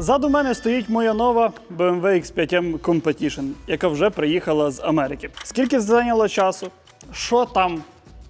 Ззаду мене стоїть моя нова BMW X5M Competition, яка вже приїхала з Америки. Скільки зайняло часу? Що там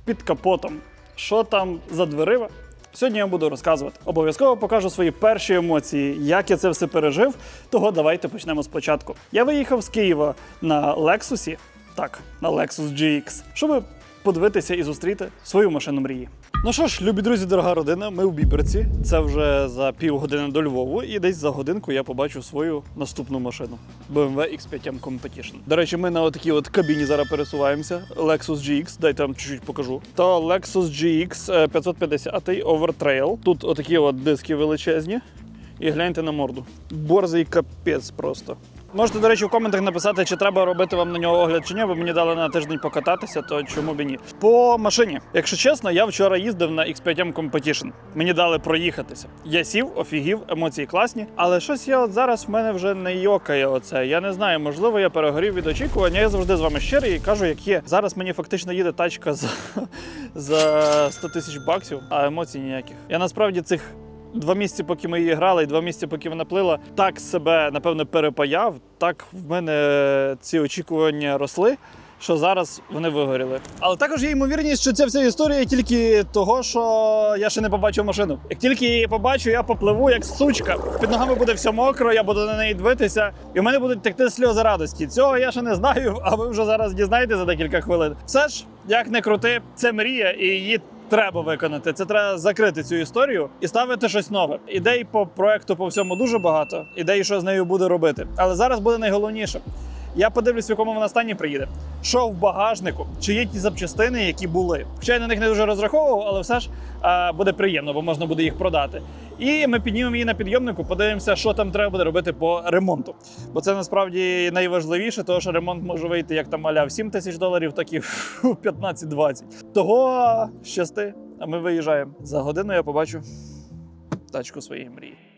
під капотом? Що там за дверима? Сьогодні я буду розказувати. Обов'язково покажу свої перші емоції, як я це все пережив. Того давайте почнемо спочатку. Я виїхав з Києва на Лексусі, так, на Lexus GX, щоб подивитися і зустріти свою машину мрії. Ну що ж, любі друзі, дорога родина, ми в Біберці. Це вже за півгодини до Львову, і десь за годинку я побачу свою наступну машину BMW X5M Competition. До речі, ми на отакій от кабіні зараз пересуваємося. Lexus GX, дайте вам чуть-чуть покажу. То Lexus GX е, 550 Overtrail. Тут отакі от диски величезні. І гляньте на морду. Борзий капець просто. Можете, до речі, в коментах написати, чи треба робити вам на нього огляд чи ні, бо мені дали на тиждень покататися, то чому б ні. По машині. Якщо чесно, я вчора їздив на X5M Competition. Мені дали проїхатися. Я сів, офігів, емоції класні. Але щось я от зараз в мене вже не йокає оце. Я не знаю, можливо, я перегорів від очікування. Я завжди з вами щирий і кажу, як є. Зараз мені фактично їде тачка за, за 100 тисяч баксів, а емоцій ніяких. Я насправді цих Два місяці, поки ми її грали, і два місяці, поки вона плила, так себе напевно перепаяв. Так в мене ці очікування росли. Що зараз вони вигоріли. Але також є ймовірність, що ця вся історія тільки того, що я ще не побачив машину. Як тільки її побачу, я попливу як сучка. Під ногами буде все мокро, я буду на неї дивитися, і в мене будуть текти сльози радості. Цього я ще не знаю, а ви вже зараз дізнаєте за декілька хвилин. Все ж, як не крути, це мрія, і її треба виконати. Це треба закрити цю історію і ставити щось нове. Ідей по проекту по всьому дуже багато. Ідей, що з нею буде робити. Але зараз буде найголовніше. Я подивлюсь, в якому вона стані приїде. Що в багажнику, чи є ті запчастини, які були. Хоча я на них не дуже розраховував, але все ж е, буде приємно, бо можна буде їх продати. І ми піднімемо її на підйомнику, подивимося, що там треба буде робити по ремонту. Бо це насправді найважливіше, тому що ремонт може вийти як там аля в 7 тисяч доларів, так і в 15-20. Того щасти, а ми виїжджаємо. За годину я побачу тачку своєї мрії.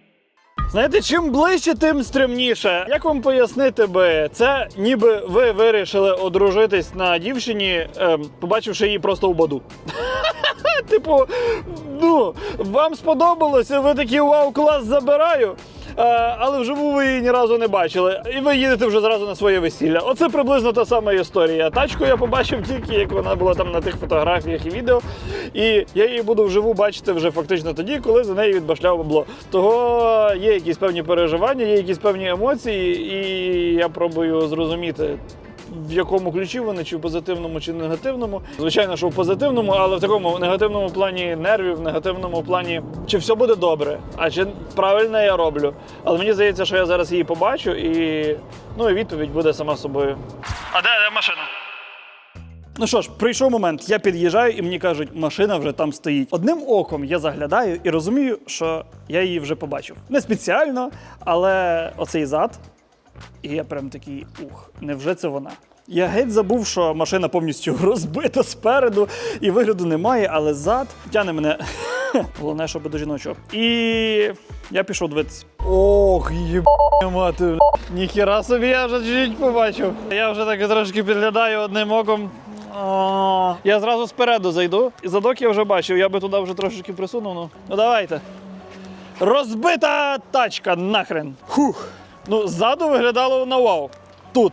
Знаєте, чим ближче, тим стрімніше. Як вам пояснити би, це ніби ви вирішили одружитись на дівчині, ем, побачивши її просто у баду. Типу, ну, вам сподобалося, ви такі вау, клас забираю. Е, але вживу ви її ні разу не бачили. І ви їдете вже зразу на своє весілля. Оце приблизно та сама історія. Тачку я побачив тільки, як вона була там на тих фотографіях і відео. І я її буду вживу бачити вже фактично тоді, коли за нею відбашляв бабло. Того є якісь певні переживання, є якісь певні емоції, і я пробую зрозуміти. В якому ключі вони, чи в позитивному, чи негативному. Звичайно, що в позитивному, але в такому негативному плані нервів, в негативному плані, чи все буде добре, а чи правильно я роблю. Але мені здається, що я зараз її побачу, і ну і відповідь буде сама собою. А де, де машина? Ну що ж, прийшов момент, я під'їжджаю і мені кажуть, машина вже там стоїть. Одним оком я заглядаю і розумію, що я її вже побачив. Не спеціально, але оцей зад. І я прям такий ух, невже це вона? Я геть забув, що машина повністю розбита спереду і вигляду немає, але зад тяне мене. Головне, щоб до жіночого. І я пішов дивитися. Ох, їб мати. Ніхіра собі я вже чуть побачив. Я вже так трошки підглядаю одним оком. Я зразу спереду зайду. І задок я вже бачив, я би туди вже трошечки присунув. Ну, ну давайте. Розбита тачка нахрен. Хух. Ну, ззаду виглядало на вау. Тут.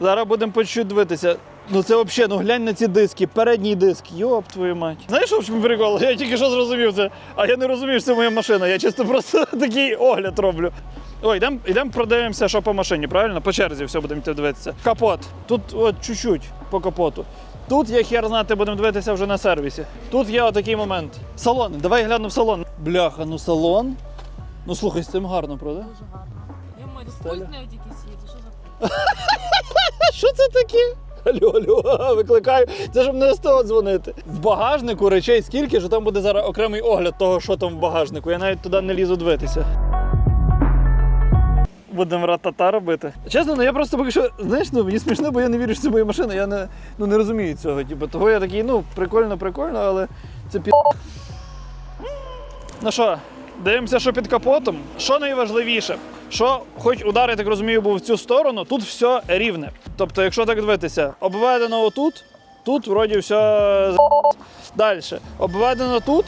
Зараз будемо по чуть дивитися. Ну це взагалі, ну глянь на ці диски, передній диск, йоп твою мать. Знаєш, що в чому прикол? Я тільки що зрозумів це. А я не розумію, що це моя машина. Я чисто просто такий огляд роблю. Ой, йдемо йдем продивимося, що по машині, правильно? По черзі все будемо йти дивитися. Капот. Тут от чуть-чуть по капоту. Тут є хер знати, будемо дивитися вже на сервісі. Тут є отакий момент. Салон. Давай гляну в салон. Бляха, ну салон. Ну слухай, з цим гарно, правда? Дуже гарно. Я маю Стеля. пульт навіть якийсь є. Це що за А що це таке? Алло, алло, викликаю. Це щоб не СТО дзвонити. В багажнику речей скільки, що там буде зараз окремий огляд того, що там в багажнику. Я навіть туди не лізу дивитися. Будемо ратата робити. Чесно, ну я просто поки що, знаєш, ну мені смішно, бо я не вірю, що це моя машина. Я не, ну, не розумію цього. Типу, того я такий, ну, прикольно, прикольно, але це пі. Ну що, дивимося, що під капотом. Що найважливіше? Що, хоч удар, я так розумію, був в цю сторону, тут все рівне. Тобто, якщо так дивитися, обведено отут, тут вроді все Далі. Обведено тут,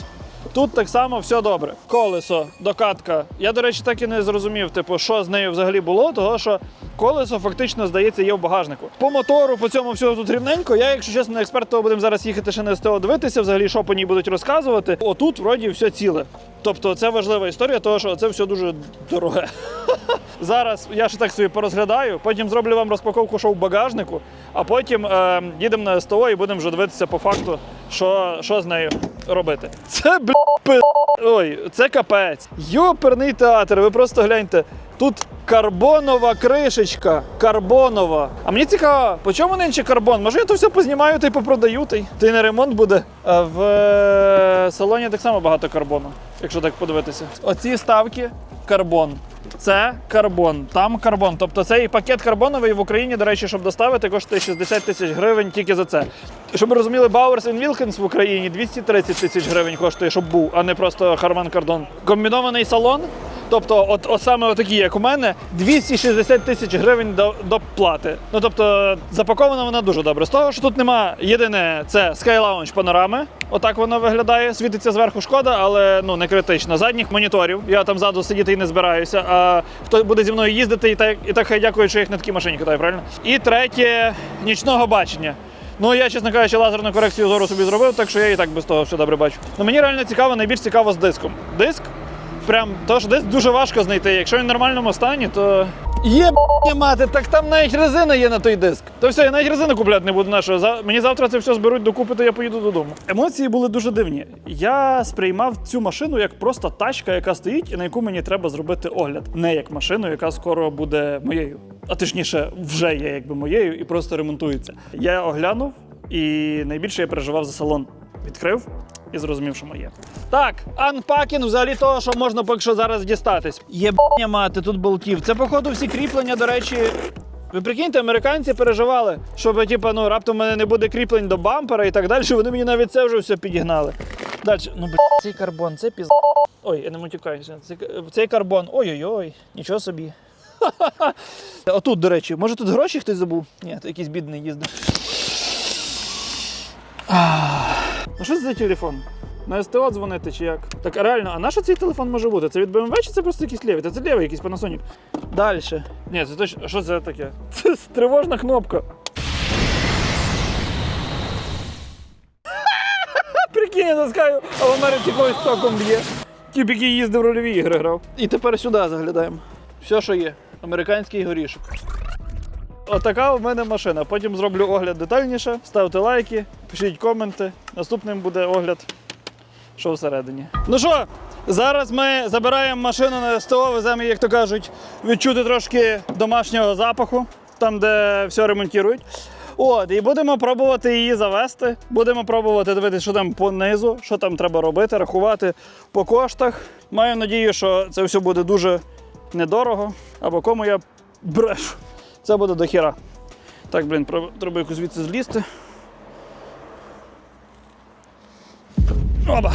Тут так само все добре. Колесо, докатка. Я, до речі, так і не зрозумів, типу, що з нею взагалі було, того що колесо фактично, здається, є в багажнику. По мотору, по цьому всього тут рівненько. Я, якщо чесно, не експерт, то будемо зараз їхати ще на СТО дивитися, взагалі, що по ній будуть розказувати. Отут, вроді, все ціле. Тобто, це важлива історія, того що це все дуже дороге. Зараз я ще так собі порозглядаю, потім зроблю вам розпаковку, що в багажнику, а потім е, їдемо на СТО і будемо вже дивитися по факту, що, що з нею робити. Це бля. Ой, це капець. Йоперний театр, ви просто гляньте. Тут карбонова кришечка. Карбонова. А мені цікаво, по чому нинче карбон? Може я то все познімаю та й попродаю, та й та й на ремонт буде. А в е, салоні так само багато карбону, якщо так подивитися. Оці ставки карбон. Це карбон, там карбон. Тобто цей пакет карбоновий в Україні, до речі, щоб доставити, коштує 60 тисяч гривень тільки за це. Щоб ви розуміли, Bowers Wilkins в Україні 230 тисяч гривень коштує, щоб був, а не просто Харман Кардон. Комбінований салон. Тобто, от, от саме отакі, як у мене, 260 тисяч гривень до, до плати. Ну тобто запакована вона дуже добре. З того, що тут нема єдине, це Sky Lounge панорами. Отак воно виглядає. Світиться зверху шкода, але ну не критично. Задніх моніторів. Я там ззаду сидіти і не збираюся. А хто буде зі мною їздити, і так і так хай дякую, що їх на такій машині катаю, правильно? І третє нічного бачення. Ну я, чесно кажучи, лазерну корекцію зору собі зробив, так що я і так без того все добре бачу. Ну мені реально цікаво, найбільш цікаво з диском. Диск прям то що десь дуже важко знайти. Якщо він в нормальному стані, то. Є мати, так там навіть резина є на той диск. То все, я навіть резину купляти не буду нашого. За... Мені завтра це все зберуть докупи, то я поїду додому. Емоції були дуже дивні. Я сприймав цю машину як просто тачка, яка стоїть і на яку мені треба зробити огляд. Не як машину, яка скоро буде моєю. А точніше, вже є якби моєю і просто ремонтується. Я оглянув і найбільше я переживав за салон. Відкрив і зрозумів, що моє. Так, анпакінг взагалі того, що можна поки що зараз дістатись. Єбання мати, тут болтів. Це, походу, всі кріплення, до речі. Ви прикиньте, американці переживали, щоб типу, ну, раптом у мене не буде кріплень до бампера і так далі. Вони мені навіть це вже все підігнали. Далі, ну бля, цей карбон, це піз. Ой, я не матюкаюся. Цей, карбон. Ой-ой-ой, нічого собі. Отут, до речі, може тут гроші хтось забув? Ні, то якийсь бідний їздив. Ну що це за телефон? На СТО дзвонити чи як? Так реально, а на що цей телефон може бути? Це від BMW чи це просто якийсь лівий? Та це лівий якийсь Panasonic. Далі. Ні, це точно. Що це таке? Це тривожна кнопка. Прикинь, я таскаю, а в Америці когось током б'є. Тіп, який їздив в рольові ігри грав. І тепер сюди заглядаємо. Все, що є. Американський горішок. Отака у мене машина. Потім зроблю огляд детальніше. Ставте лайки, пишіть коменти. Наступним буде огляд, що всередині. Ну що, зараз ми забираємо машину на СТО, веземо, як то кажуть, відчути трошки домашнього запаху, там, де все ремонтують. От, і будемо пробувати її завести. Будемо пробувати дивитися, що там понизу, що там треба робити, рахувати по коштах. Маю надію, що це все буде дуже недорого. Або кому я брешу. Це буде до хіра. Так, блін, треба якось звідси злізти. Оба.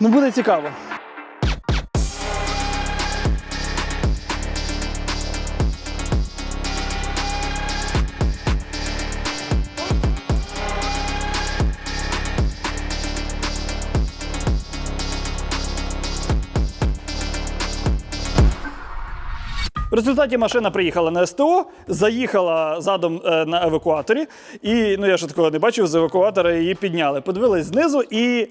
Ну буде цікаво. В результаті машина приїхала на СТО, заїхала задом е, на евакуаторі, і ну я ж такого не бачив, з евакуатора її підняли. Подивились знизу і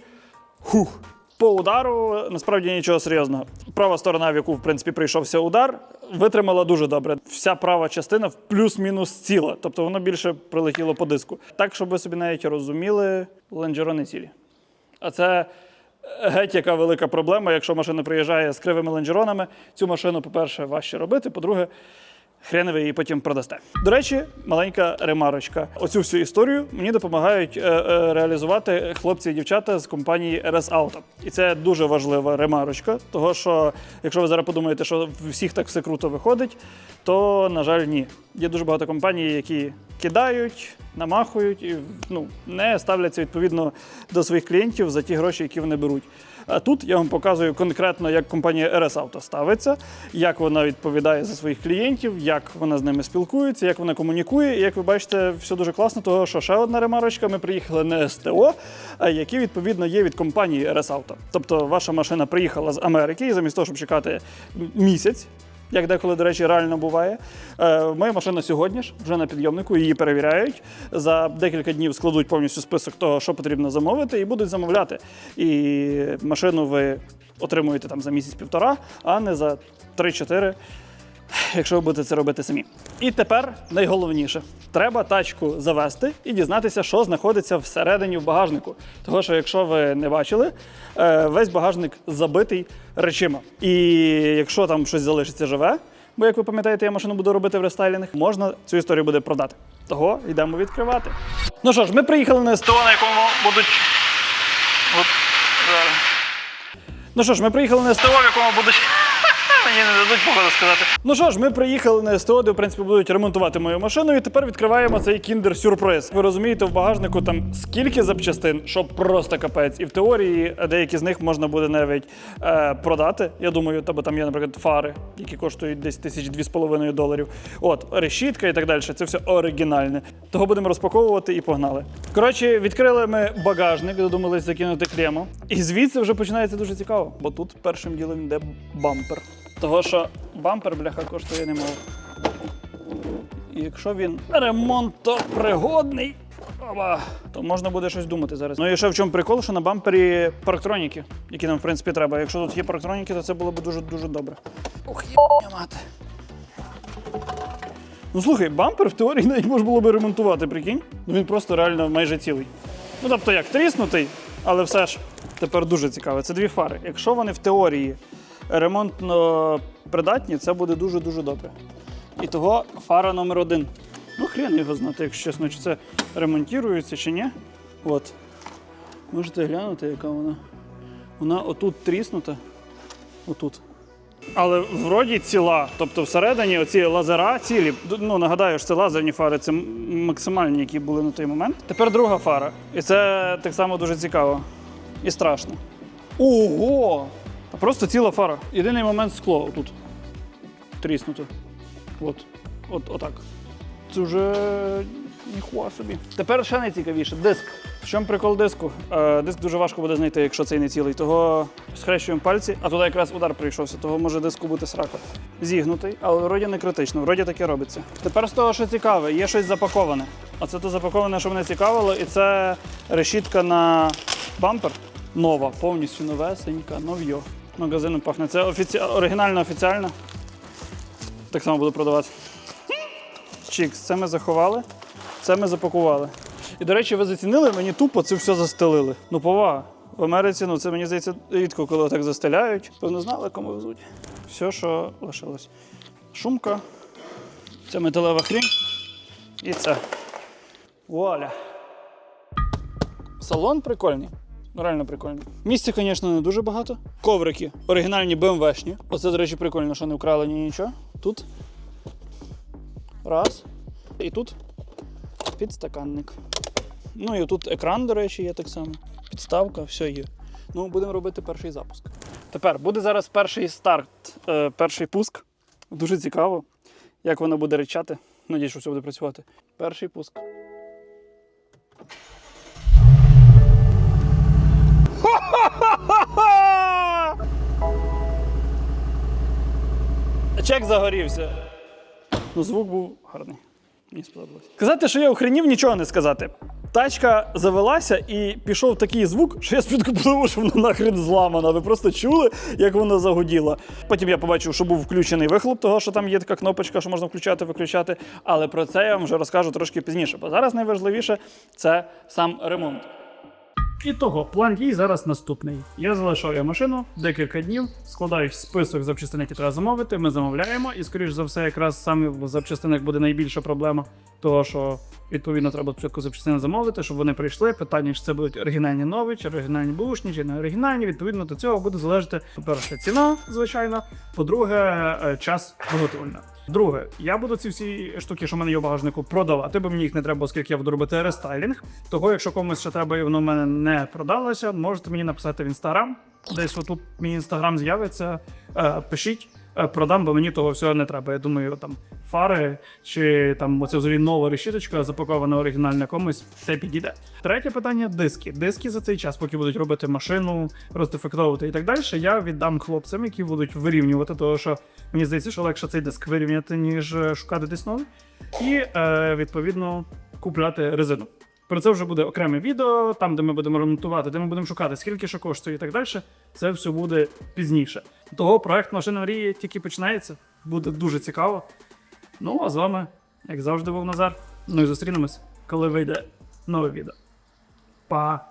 хух. По удару насправді нічого серйозного. Права сторона, в яку в принципі прийшовся удар, витримала дуже добре. Вся права частина в плюс-мінус ціла, тобто воно більше прилетіло по диску. Так, щоб ви собі навіть розуміли, лонжерони цілі. А це геть яка велика проблема, якщо машина приїжджає з кривими лонжеронами. Цю машину, по-перше, важче робити, по-друге, хрен ви її потім продасте. До речі, маленька ремарочка. Оцю всю історію мені допомагають е, е, реалізувати хлопці і дівчата з компанії RS Auto. І це дуже важлива ремарочка, того що якщо ви зараз подумаєте, що всіх так все круто виходить, то на жаль, ні. Є дуже багато компаній, які кидають, намахують і ну, не ставляться відповідно до своїх клієнтів за ті гроші, які вони беруть. А тут я вам показую конкретно, як компанія RS Auto ставиться, як вона відповідає за своїх клієнтів, як вона з ними спілкується, як вона комунікує. І як ви бачите, все дуже класно, того що ще одна ремарочка. Ми приїхали не СТО, які відповідно є від компанії RS Auto. Тобто ваша машина приїхала з Америки, і замість того, щоб чекати місяць. Як деколи, до речі, реально буває. Е, моя машина сьогодні ж вже на підйомнику, її перевіряють. За декілька днів складуть повністю список того, що потрібно замовити, і будуть замовляти. І машину ви отримуєте там за місяць-півтора, а не за 3-4, якщо ви будете це робити самі. І тепер найголовніше: треба тачку завести і дізнатися, що знаходиться всередині в багажнику. Того, що якщо ви не бачили, е, весь багажник забитий речима. І якщо там щось залишиться живе, бо як ви пам'ятаєте, я машину буду робити в рестайлінг, можна цю історію буде продати. Того йдемо відкривати. Ну що ж, ми приїхали на СТО, на якому будуть. От, зараз. Ну що ж, ми приїхали на СТО, в якому будуть. Мені не дадуть походу сказати. Ну що ж, ми приїхали на СТО, де в принципі будуть ремонтувати мою машину, і тепер відкриваємо цей кіндер-сюрприз. Ви розумієте, в багажнику там скільки запчастин, що просто капець. І в теорії деякі з них можна буде навіть е, продати. Я думаю, бо там є, наприклад, фари, які коштують десь тисяч дві з половиною доларів. От, решітка і так далі. Це все оригінальне. Того будемо розпаковувати і погнали. Коротше, відкрили ми багажник, додумались закинути клему. І звідси вже починається дуже цікаво, бо тут першим ділом йде бампер. Того, що бампер, бляха, коштує немало. І якщо він ремонтопригодний, то можна буде щось думати зараз. Ну і ще в чому прикол, що на бампері парктроніки, які нам в принципі треба. Якщо тут є парктроніки, то це було б дуже дуже добре. Ох, є мати. Ну слухай, бампер в теорії навіть можна було би ремонтувати, прикинь. Ну він просто реально майже цілий. Ну тобто як, тріснутий, але все ж тепер дуже цікаво. Це дві фари. Якщо вони в теорії ремонтно придатні, це буде дуже-дуже добре. І того фара номер один. Ну, хрен його знати, якщо чесно, чи це ремонтується, чи ні. От. Можете глянути, яка вона. Вона отут тріснута. Отут. Але вроді ціла. Тобто всередині оці лазера цілі. Ну, нагадаю, що це лазерні фари, це максимальні, які були на той момент. Тепер друга фара. І це так само дуже цікаво. І страшно. Ого! Просто ціла фара. Єдиний момент скло отут. Тріснуто. От. От, отак. Це вже ніхуа собі. Тепер ще найцікавіше диск. В чому прикол диску? Е, диск дуже важко буде знайти, якщо цей не цілий. Того схрещуємо пальці, а туди якраз удар прийшовся, того може диску бути срака. Зігнутий, але вроді не критично, вроді таке робиться. Тепер з того, що цікаве, є щось запаковане. А це то запаковане, що мене цікавило, і це решітка на бампер. Нова, повністю новесенька, нов'йо. Магазином пахне. Це офіці... оригінально офіціально. Так само буду продавати. Чікс, це ми заховали, це ми запакували. І, до речі, ви зацінили, мені тупо це все застелили. Ну, повага. В Америці, ну це мені здається, рідко, коли так застеляють. Певно, знали, кому везуть. Все, що лишилось. Шумка, це металева хрінь. І це. Вуаля. Салон прикольний. Ну, реально прикольний. Місця, звісно, не дуже багато. Коврики оригінальні БМВшні. Оце, до речі, прикольно, що не вкрали ні нічого. Тут. Раз. І тут підстаканник. Ну і тут екран, до речі, є так само. Підставка, все є. Ну, будемо робити перший запуск. Тепер буде зараз перший старт, е, перший пуск. Дуже цікаво, як воно буде речати. Надіюсь, що все буде працювати. Перший пуск. Чек загорівся. Ну, звук був гарний. Мені сподобалось. Сказати, що я охренів, нічого не сказати. Тачка завелася і пішов такий звук, що я спочатку подумав, що вона нахрен зламана. Ви просто чули, як вона загуділа. Потім я побачив, що був включений вихлоп, того що там є така кнопочка, що можна включати, виключати. Але про це я вам вже розкажу трошки пізніше. Бо зараз найважливіше це сам ремонт. І того, план дій зараз наступний. Я залишаю машину декілька днів, складаю список запчастин, які треба замовити. Ми замовляємо, і, скоріш за все, якраз саме в запчастинах буде найбільша проблема, того що відповідно треба спочатку запчастини замовити, щоб вони прийшли. Питання, чи це будуть оригінальні нові, чи оригінальні бушні, чи не оригінальні. Відповідно до цього буде залежати, по-перше, ціна, звичайно. По-друге, е, час виготовлення. Друге, я буду ці всі штуки, що в мене є в багажнику, продавати, бо мені їх не треба, оскільки я буду робити рестайлінг. Того, якщо комусь ще треба і воно в мене не продалося, можете мені написати в інстаграм. Десь отут мій інстаграм з'явиться. Е, пишіть, продам, бо мені того всього не треба. Я думаю, там фари чи там оце взагалі нова решіточка, запакована оригінальна комусь, це підійде. Третє питання диски. Диски за цей час, поки будуть робити машину, роздефектовувати і так далі. Я віддам хлопцям, які будуть вирівнювати, того що мені здається, що легше цей диск вирівняти, ніж е, шукати десь новий. І е, відповідно купляти резину. Про це вже буде окреме відео, там, де ми будемо ремонтувати, де ми будемо шукати, скільки що коштує і так далі. Це все буде пізніше. Того проект машина мрії тільки починається. Буде дуже цікаво. Ну, а з вами, як завжди, був Назар. Ну і зустрінемось, коли вийде нове відео. Па!